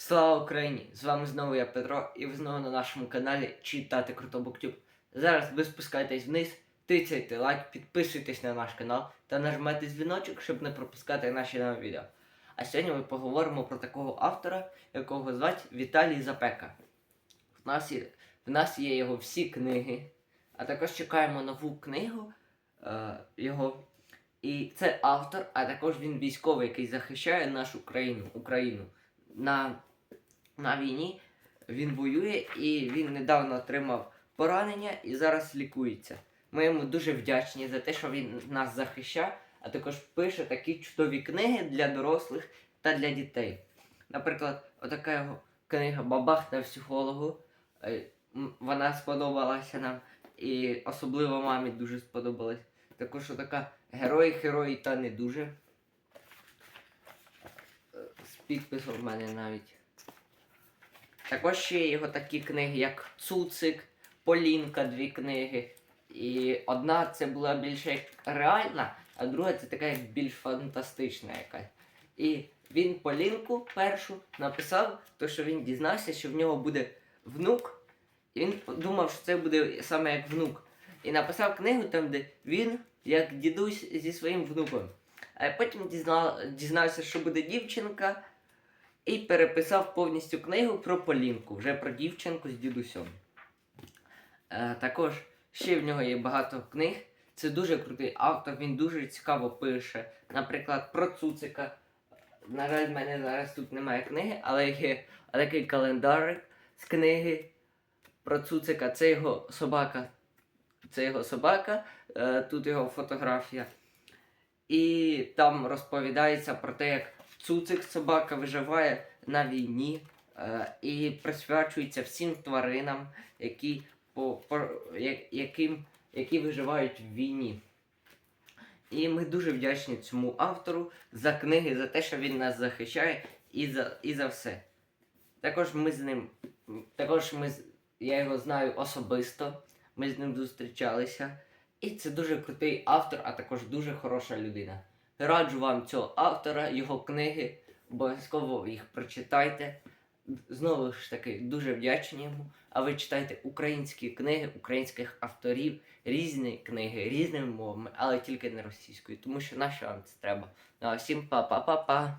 Слава Україні! З вами знову я Петро, і ви знову на нашому каналі Читати Круто Буктюб. Зараз ви спускайтесь вниз, тицяйте лайк, підписуйтесь на наш канал та нажмете дзвіночок, щоб не пропускати наші нові відео. А сьогодні ми поговоримо про такого автора, якого звати Віталій Запека. В нас є, в нас є його всі книги, а також чекаємо нову книгу е, його. І це автор, а також він військовий, який захищає нашу країну, Україну. На, на війні він воює і він недавно отримав поранення і зараз лікується. Ми йому дуже вдячні за те, що він нас захищає, а також пише такі чудові книги для дорослих та для дітей. Наприклад, отака його книга Бабах на психологу. Е, Вона сподобалася нам, і особливо мамі дуже сподобалась. Також така герої, герої та не дуже. Е, З підписом в мене навіть. Також ще є його такі книги, як Цуцик, Полінка, дві книги. І одна це була більше як реальна, а друга це така як більш фантастична якась. І він Полінку першу написав, то що він дізнався, що в нього буде внук. І він думав, що це буде саме як внук. І написав книгу там, де він, як дідусь зі своїм внуком. А потім дізна... дізнався, що буде дівчинка, і переписав повністю книгу про Полінку, вже про дівчинку з дідусем. Е, також ще в нього є багато книг. Це дуже крутий автор, він дуже цікаво пише. Наприклад, про Цуцика. На жаль, в мене зараз тут немає книги, але є такий календарик з книги про Цуцика. Це його собака. Це його собака, е, тут його фотографія. І там розповідається про те, як Цуцик собака виживає на війні е, і присвячується всім тваринам, які, по, по, яким, які виживають в війні. І ми дуже вдячні цьому автору за книги, за те, що він нас захищає і за, і за все. Також ми з ним, також ми, я його знаю особисто, ми з ним зустрічалися. І це дуже крутий автор, а також дуже хороша людина. Раджу вам цього автора, його книги, обов'язково їх прочитайте. Знову ж таки, дуже вдячні йому. А ви читайте українські книги, українських авторів, різні книги, різними мовами, але тільки не російською, тому що нащо вам це треба. Ну а всім па-па-па-па.